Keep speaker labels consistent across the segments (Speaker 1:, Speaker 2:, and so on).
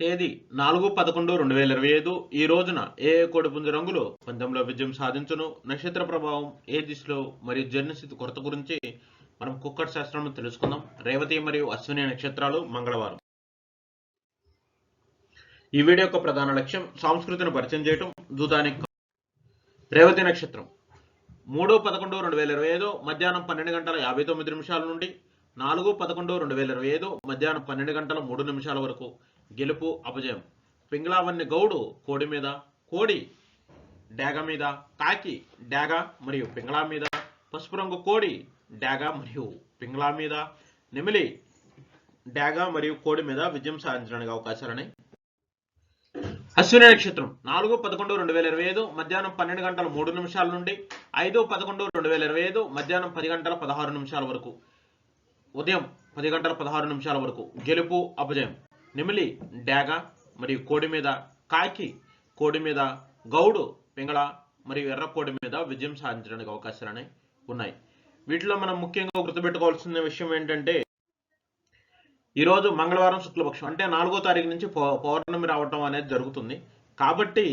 Speaker 1: తేదీ నాలుగు పదకొండు రెండు వేల ఇరవై ఐదు. ఈ రోజున ఏ ఏ రంగులు పందెంలో విజయం సాధించును? నక్షత్ర ప్రభావం ఏ దిశలో మరియు జన్మస్థితి కొరత గురించి మనం కుక్కట్ శాస్త్రం తెలుసుకుందాం. రేవతి మరియు అశ్విని నక్షత్రాలు మంగళవారం. ఈ వీడియో యొక్క ప్రధాన లక్ష్యం సంస్కృతిని పరిచయం చేయటం. దూదానికి రేవతి నక్షత్రం. మూడు పదకొండు రెండు వేల ఇరవై ఐదు మధ్యాహ్నం పన్నెండు గంటల యాభై తొమ్మిది నిమిషాల నుండి నాలుగు పదకొండు రెండు వేల ఇరవై ఐదు మధ్యాహ్నం పన్నెండు గంటల మూడు నిమిషాల వరకు గెలుపు అపజయం. పింగళావన్ని గౌడు కోడి మీద కోడి డాగ మీద కాకి డాగ మరియు పింగళా మీద పసుపు రంగు కోడి డాగ మరియు పింగళా మీద నెమిలి డేగ మరియు కోడి మీద విజయం సాధించడానికి అవకాశాలని అశ్విని నక్షత్రం నాలుగు పదకొండు రెండు వేల ఇరవై ఐదు మధ్యాహ్నం పన్నెండు గంటల మూడు నిమిషాల నుండి ఐదు పదకొండు రెండు వేల ఇరవై ఐదు మధ్యాహ్నం పది గంటల పదహారు నిమిషాల వరకు. ఉదయం పది గంటల పదహారు నిమిషాల వరకు. గెలుపు అపజయం. నిమిలి డాగ మరియు కోడి మీద కాకి కోడి మీద గౌడు పింగళ మరియు ఎర్ర కోడి మీద విజయం సాధించడానికి అవకాశాలు ఉన్నాయి. వీటిలో మనం ముఖ్యంగా గుర్తుపెట్టుకోవాల్సిన విషయం ఏంటంటే ఈరోజు మంగళవారం శుక్లపక్షం అంటే నాలుగో తారీఖు నుంచి పౌర్ణమి రావటం అనేది జరుగుతుంది. కాబట్టి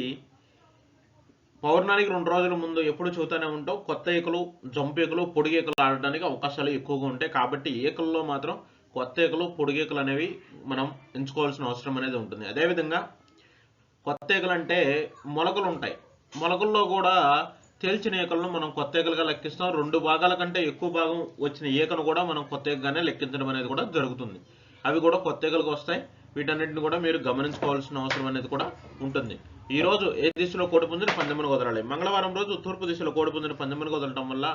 Speaker 1: పౌర్ణానికి రెండు రోజుల ముందు ఎప్పుడు చూతూనే ఉంటాం. కొత్త ఈకలు జంపు ఈకలు పొడుగు ఈకలు ఆడడానికి అవకాశాలు ఎక్కువగా ఉంటాయి. కాబట్టి ఈకల్లో మాత్రం కొత్త ఈకలు పొడిగీకలు అనేవి మనం ఎంచుకోవాల్సిన అవసరం అనేది ఉంటుంది. అదేవిధంగా కొత్త ఈకలు అంటే మొలకలు ఉంటాయి మొలకల్లో కూడా తేల్చిన ఈకలను మనం కొత్త ఈకలుగా లెక్కిస్తాం. రెండు భాగాల కంటే ఎక్కువ భాగం వచ్చిన ఈకను కూడా మనం కొత్త ఈకగానే లెక్కించడం అనేది కూడా జరుగుతుంది. అవి కూడా కొత్త ఈకలకు వస్తాయి. వీటన్నిటిని కూడా మీరు గమనించుకోవాల్సిన అవసరం అనేది కూడా ఉంటుంది. ఈ రోజు ఏ దిశలో కోడిపుంజుని పందెమును వదలాలి? మంగళవారం రోజు తూర్పు దిశలో కోడిపుంజుని పందెమును వదలడం వల్ల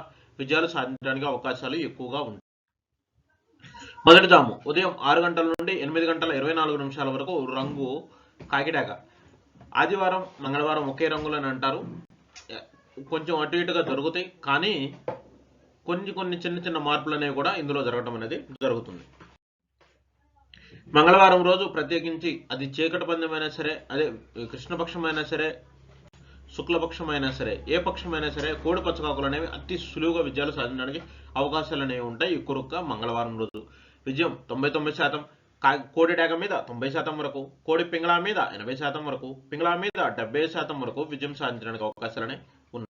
Speaker 1: విజయాలు సాధించడానికి అవకాశాలు ఎక్కువగా ఉంటాయి. మొదటి జాము ఉదయం ఆరు గంటల నుండి ఎనిమిది గంటల ఇరవై నాలుగు నిమిషాల వరకు రంగు కాకిడాక. ఆదివారం మంగళవారం ఒకే రంగులని అంటారు. కొంచెం అటు ఇటుగా జరుగుతాయి కానీ కొన్ని కొన్ని చిన్న చిన్న మార్పులు అనేవి కూడా ఇందులో జరగడం అనేది జరుగుతుంది. మంగళవారం రోజు ప్రత్యేకించి అది చీకటి పందెమైనా సరే అదే కృష్ణపక్షమైనా అయినా సరే శుక్లపక్షమైనా అయినా సరే ఏ పక్షమైనా సరే కోడి పచ్చకాకులు అనేవి అతి సులువుగా విజయాలు సాధించడానికి అవకాశాలు అనేవి ఉంటాయి ఈ మంగళవారం రోజు. విజయం తొంభై తొమ్మిది శాతం. కోడి డాగ మీద తొంభై శాతం వరకు కోడి పింగళా మీద ఎనభై శాతం వరకు పింగళా మీద డెబ్బై శాతం వరకు విజయం సాధించడానికి అవకాశాలనే ఉన్నాయి.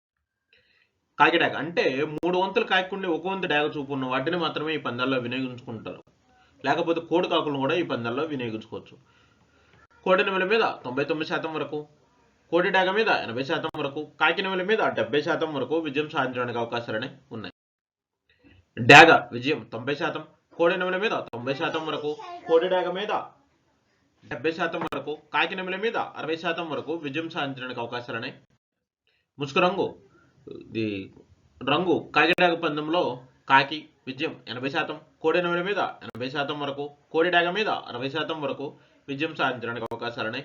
Speaker 1: కాకిడాగ అంటే మూడు వంతులు కాకుండా ఒక వంతు డాగ చూపు ఉన్న వాటిని మాత్రమే ఈ పందాల్లో వినియోగించుకుంటారు. లేకపోతే కోడి కాకులను కూడా ఈ పందాల్లో వినియోగించుకోవచ్చు. కోడి నెమలి మీద తొంభై తొమ్మిది శాతం వరకు కోడి డాగ మీద ఎనభై శాతం వరకు కాకి నెమలి మీద డెబ్బై శాతం వరకు విజయం సాధించడానికి అవకాశాలనే ఉన్నాయి. డాగ విజయం తొంభై శాతం కోడి నెమల మీద తొంభై శాతం వరకు కోడి డేగ మీద డెబ్బై శాతం వరకు కాకి నెమల మీద అరవై శాతం వరకు విజయం సాధించడానికి అవకాశాలున్నాయి ముసుకు రంగు ఇది రంగు కాకిడాగ పందెంలో కాకి విజయం ఎనభై శాతం కోడి నెమల మీద ఎనభై శాతం వరకు కోడి డేగ మీద అరవై శాతం వరకు విజయం సాధించడానికి అవకాశాలున్నాయి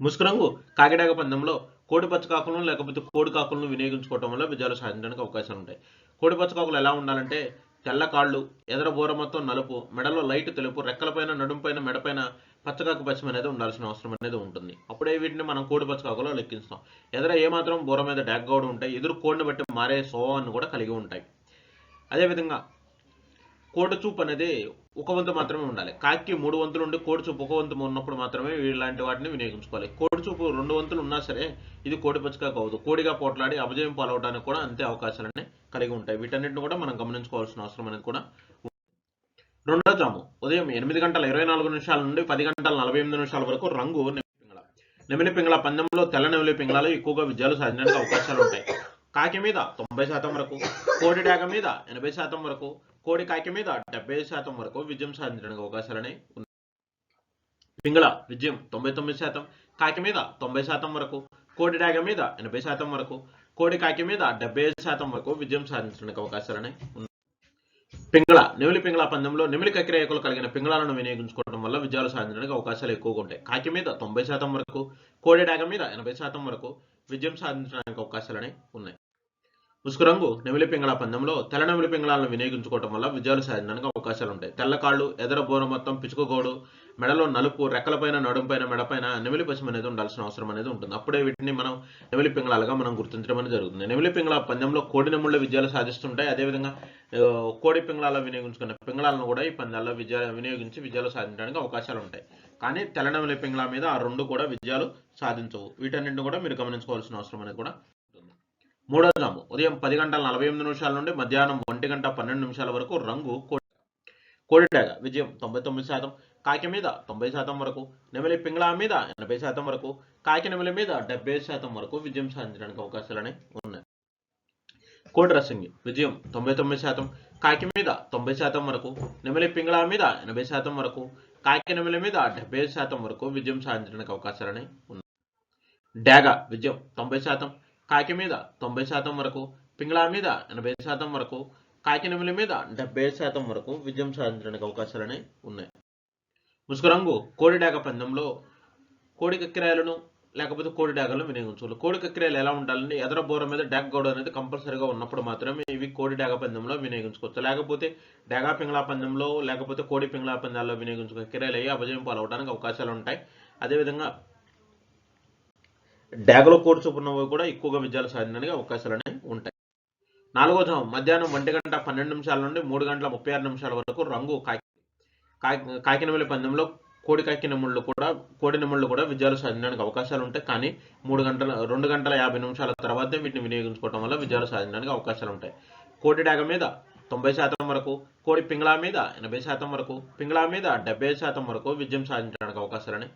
Speaker 1: ముసుకు రంగు కాకిడాగ పందెంలో కోడి పచ్చకాకులను లేకపోతే కోడి కాకులను వినియోగించుకోవటం వల్ల విజయాలు సాధించడానికి అవకాశాలు ఉంటాయి. కోడి పచ్చకాకులు ఎలా ఉండాలంటే తెల్ల కాళ్ళు ఎదర బోర మొత్తం నలుపు మెడలో లైట్ తెలుపు రెక్కలపైన నడుంపైన మెడపైన పచ్చకాకు పచ్చిమ అనేది ఉండాల్సిన అవసరం అనేది ఉంటుంది. అప్పుడే వీటిని మనం కోడి పచ్చకాకులో లెక్కిస్తాం ఎదర ఏమాత్రం బోర మీద డాగ్ కూడా ఉంటాయి ఎదురు కోడిని బట్టి మారే స్వభావాన్ని కూడా కలిగి ఉంటాయి. అదేవిధంగా కోడి చూపు అనేది ఒక వంతు మాత్రమే ఉండాలి. కాకి మూడు వంతులు ఉండి కోడి చూపు ఒక వంతు ఉన్నప్పుడు మాత్రమే ఇలాంటి వాటిని వినియోగించుకోవాలి. కోడి చూపు రెండు వంతులు ఉన్నా సరే ఇది కోడి పచ్చకాకు అవ్వదు. కోడిగా పోట్లాడి అభజయం పాలవడానికి కూడా అంతే అవకాశాలని కలిగి ఉంటాయి. వీటన్నిటిని కూడా మనం గమనించుకోవాల్సిన అవసరం అనేది కూడా రెండో జాము. ఉదయం ఎనిమిది గంటల ఇరవై నాలుగు నిమిషాల నుండి పది గంటల నలభై ఎనిమిది నిమిషాల వరకు రంగు నెమిలి పింగళ. నెమిలి పింగళ పందెంలో తెల్ల నెమిలి పింగళాలు ఎక్కువగా విజయాలు సాధించడానికి అవకాశాలు ఉంటాయి. కాకి మీద తొంభై శాతం వరకు కోడి డాగ మీద ఎనభై శాతం వరకు కోడి కాకి మీద డెబ్బై శాతం వరకు విజయం సాధించడానికి అవకాశాలనే ఉన్నాయి. పింగళ విజయం తొంభై తొమ్మిది శాతం కాకి మీద తొంభై శాతం వరకు కోడి డాగ మీద ఎనభై శాతం వరకు కోడి కాకి మీద డెబ్బై శాతం వరకు విజయం సాధించడానికి అవకాశాలనే ఉన్నాయి. పింగళ నెమిలి పింగళ పందెంలో నెమిలి కక్కిరేయకులు కలిగిన పింగళాలను వినియోగించుకోవడం వల్ల విజయాలు సాధించడానికి అవకాశాలు ఎక్కువగా ఉంటాయి. కాకి మీద తొంభై శాతం వరకు కోడి డాగ మీద ఎనభై శాతం వరకు విజయం సాధించడానికి అవకాశాలనే ఉన్నాయి. ముసుగు రంగు నెమిలి పింగళ పందెంలో తెల్ల నెమిలి పింగళాలను వినియోగించుకోవడం వల్ల విజయాలు సాధించడానికి అవకాశాలు ఉంటాయి. తెల్ల కాళ్ళు ఎదర బోర మొత్తం పిచుకుగోడు మెడలో నలుపు రెక్కలపైన నడుంపైన మెడపైన నెమిలి పశ్చిమ అనేది ఉండాల్సిన అవసరం అనేది ఉంటుంది. అప్పుడే వీటిని మనం నెమిలి పింగళాలుగా మనం గుర్తించడం అనేది జరుగుతుంది. నెమిలి పింగళ పందెంలో కోడి నెమ్ముళ్ళ విజయాలు సాధిస్తుంటాయి. అదేవిధంగా కోడి పింగళాలు వినియోగించుకున్న పింగళాలను కూడా ఈ పందాల్లో విజయ వినియోగించి విజయాలు సాధించడానికి అవకాశాలు ఉంటాయి. కానీ తెల్ల నెమిలి పింగళ మీద ఆ రెండు కూడా విజయాలు సాధించవు. వీటన్నింటిని కూడా మీరు గమనించుకోవాల్సిన అవసరం అనేది కూడా ఉంటుంది మూడో జాము ఉదయం పది గంటల నలభై ఎనిమిది నిమిషాల నుండి మధ్యాహ్నం ఒంటి గంట పన్నెండు నిమిషాల వరకు రంగు కోడి కోడిడాగ విజయం తొంభై తొమ్మిది శాతం. కాకి మీద తొంభై శాతం వరకు. నెమలి పింగళా మీద ఎనభై శాతం వరకు. కాకి నెమలి మీద డెబ్బై శాతం వరకు విజయం సాధించడానికి అవకాశాలనే ఉన్నాయి. కోడి రసింగి. విజయం తొంభై తొమ్మిది శాతం. కాకి మీద తొంభై శాతం వరకు. నెమలి పింగళా మీద ఎనభై శాతం వరకు. కాకి నెమలి మీద డెబ్బై శాతం వరకు విజయం సాధించడానికి అవకాశాలనే ఉన్నాయి. డాగ విజయం తొంభై శాతం. కాకి మీద తొంభై శాతం వరకు పింగళా మీద ఎనభై శాతం వరకు కాకి మీద డెబ్బై శాతం వరకు విజయం సాధించడానికి అవకాశాలనే ఉన్నాయి. ముసుగు రంగు కోడి డాగ పందెంలో కోడి కక్కిరాయలను లేకపోతే కోడి డాగలను వినియోగించుకోవాలి. కోడి కక్కిరాయలు ఎలా ఉండాలంటే ఎదర బోర మీద డాగ్ గౌడ అనేది కంపల్సరీగా ఉన్నప్పుడు మాత్రమే ఇవి కోడి డాగ పందెంలో వినియోగించుకోవచ్చు. లేకపోతే డాగా పింగళా పందెంలో లేకపోతే కోడి పింగళా పందాల్లో వినియోగించుకో కక్కిరాయలు అయ్యి అభజయం పాలవడానికి అవకాశాలు ఉంటాయి. అదేవిధంగా డాగలో కోడి చూపున్నవి కూడా ఎక్కువగా విజయాలు సాధించడానికి అవకాశాలు అనేవి ఉంటాయి. నాలుగో జాము మధ్యాహ్నం ఒంటి గంట పన్నెండు నిమిషాల నుండి మూడు గంటల ముప్పై ఆరు నిమిషాల వరకు రంగు కాకి కాకినవెల్లి పందెంలో కోడి కాకి నెమ్ముళ్ళు కూడా కోడి నెమ్ముళ్ళు కూడా విజయాలు సాధించడానికి అవకాశాలు ఉంటాయి. కానీ మూడు గంటల రెండు గంటల యాభై నిమిషాల తర్వాతే వీటిని వినియోగించుకోవడం వల్ల విజయాలు సాధించడానికి అవకాశాలు ఉంటాయి. కోడి డాగ మీద తొంభై శాతం వరకు కోడి పింగళా మీద ఎనభై శాతం వరకు పింగళా మీద డెబ్బై శాతం వరకు విజయం సాధించడానికి అవకాశాలని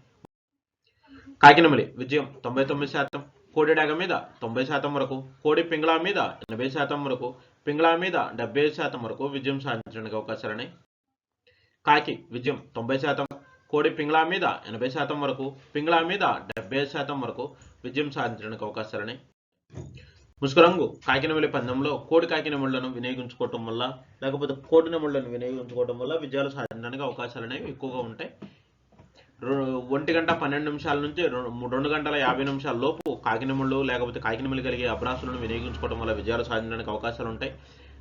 Speaker 1: కాకినమలి విజయం తొంభై తొమ్మిది శాతం కోడి డాగ మీద తొంభై శాతం వరకు కోడి పింగళా మీద ఎనభై శాతం వరకు పింగళా మీద డెబ్బై శాతం వరకు విజయం సాధించడానికి అవకాశాలని కాకి విజయం తొంభై శాతం కోడి పింగళా మీద ఎనభై శాతం వరకు పింగళా మీద డెబ్బై శాతం వరకు విజయం సాధించడానికి అవకాశాలని ముసుగు రంగు పందెంలో కోడి కాకినముళ్ళను వినియోగించుకోవటం వల్ల లేకపోతే కోడి నెముళ్ళను వినియోగించుకోవటం వల్ల విజయాలు సాధించడానికి అవకాశాలు అనేవి ఎక్కువగా ఉంటాయి. ఒంటి గంట పన్నెండు నిమిషాల నుంచి రెండు రెండు గంటల యాభై నిమిషాల లోపు కాకినముళ్ళు లేకపోతే కాకినములు కలిగే అభ్రాసులను వినియోగించుకోవడం వల్ల విజయాలు సాధించడానికి అవకాశాలు ఉంటాయి.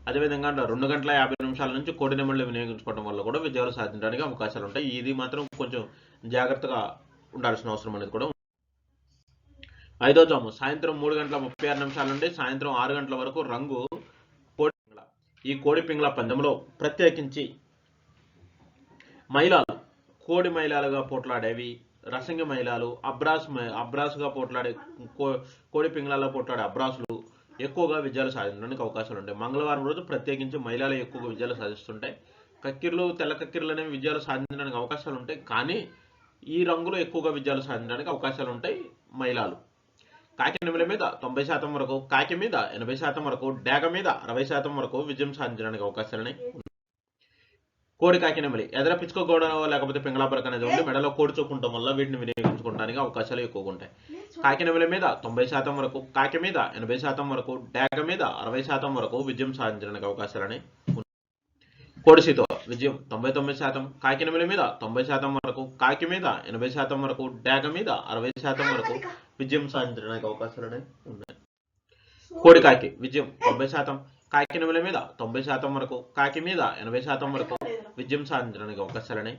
Speaker 1: అదేవిధంగా రెండు గంటల యాభై నిమిషాల నుంచి కోటి నెమళ్ళు వినియోగించుకోవడం వల్ల కూడా విజయాలు సాధించడానికి అవకాశాలు ఉంటాయి. ఇది మాత్రం కొంచెం జాగ్రత్తగా ఉండాల్సిన అవసరం అనేది కూడా ఐదో జాము. సాయంత్రం మూడు గంటల ముప్పై ఆరు నిమిషాల నుండి సాయంత్రం ఆరు గంటల వరకు రంగు కోడి పింగళ. ఈ కోడి పింగళ పందెంలో ప్రత్యేకించి మహిళలు కోడి మైలాలుగా పోట్లాడేవి రసంగి మైలాలు అబ్రాస్ మై- అబ్రాసుగా పోట్లాడే కో- కోడి పింగళాల్లో పోట్లాడే అబ్రాసులు ఎక్కువగా విజయాలు సాధించడానికి అవకాశాలు ఉంటాయి. మంగళవారం రోజు ప్రత్యేకించి మహిళలు ఎక్కువగా విజయాలు సాధిస్తుంటాయి. కక్కిర్లు తెల్ల కక్కిర్లు అనేవి విజయాలు సాధించడానికి అవకాశాలు ఉంటాయి. కానీ ఈ రంగులో ఎక్కువగా విజయాలు సాధించడానికి అవకాశాలు ఉంటాయి మహిళలు. కాకి నిమిల మీద తొంభై శాతం వరకు కాకి మీద ఎనభై శాతం వరకు డేగ మీద అరవై శాతం వరకు విజయం సాధించడానికి అవకాశాలని ఉన్నాయి. కోడి కాకి నెమలి ఎదర లేకపోతే పింగళాపరక అనేది ఉండి మెడలో కోడి వల్ల వీటిని వినియోగించుకోవడానికి అవకాశాలు ఎక్కువగా ఉంటాయి కాకి మీద తొంభై శాతం వరకు కాకి మీద ఎనభై శాతం వరకు డేగ మీద అరవై శాతం వరకు విజయం సాధించడానికి అవకాశాలని కోడిసితో విజయం తొంభై తొమ్మిది శాతం కాకి మీద తొంభై శాతం వరకు కాకి మీద ఎనభై శాతం వరకు డేగ మీద అరవై శాతం వరకు విజయం సాధించడానికి అవకాశాలనే ఉన్నాయి. కోడి కాకి విజయం తొంభై శాతం కాకి మీద తొంభై శాతం వరకు కాకి మీద ఎనభై శాతం వరకు విజయం సాధించడానికి అవకాశాలనే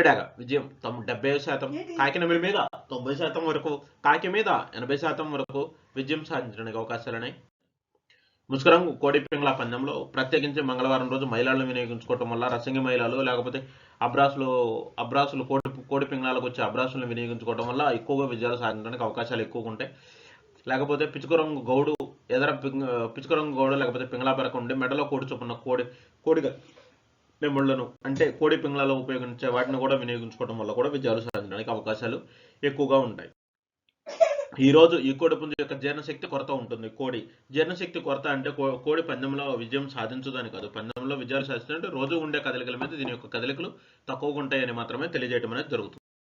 Speaker 1: డాగ విజయం తొమ్ డెబ్బై శాతం కాకి నెమలి మీద తొంభై శాతం వరకు కాకి మీద ఎనభై శాతం వరకు విజయం సాధించడానికి అవకాశాలనే ముసుగురంగు కోడి పింగళ పందెంలో ప్రత్యేకించి మంగళవారం రోజు మహిళలను వినియోగించుకోవటం వల్ల రసంగి మహిళలు లేకపోతే అబ్రాసులు అబ్రాసులు కోడి కోడి పింగళాలకు వచ్చే అబ్రాసులను వినియోగించుకోవడం వల్ల ఎక్కువగా విజయాలు సాధించడానికి అవకాశాలు ఎక్కువగా ఉంటాయి లేకపోతే పిచుక రంగు గౌడు ఎదర పింగ పిచుక రంగు గౌడు లేకపోతే పింగళా పెరక ఉండి మెడలో కోడి చొప్పున కోడి కోడిగా నెమ్ముళ్ళను అంటే కోడి పింగళాలో ఉపయోగించే వాటిని కూడా వినియోగించుకోవడం వల్ల కూడా విజయాలు సాధించడానికి అవకాశాలు ఎక్కువగా ఉంటాయి. ఈ రోజు ఈ కోడి పుంజు యొక్క జీర్ణశక్తి కొరత ఉంటుంది. కోడి జీర్ణశక్తి కొరత అంటే కో- కోడి పందెంలో విజయం సాధించదని కాదు. పందెంలో విజయాలు సాధించాలంటే రోజు ఉండే కదలికల మీద దీని యొక్క కదలికలు తక్కువగా ఉంటాయని మాత్రమే తెలియజేయడం అనేది జరుగుతుంది.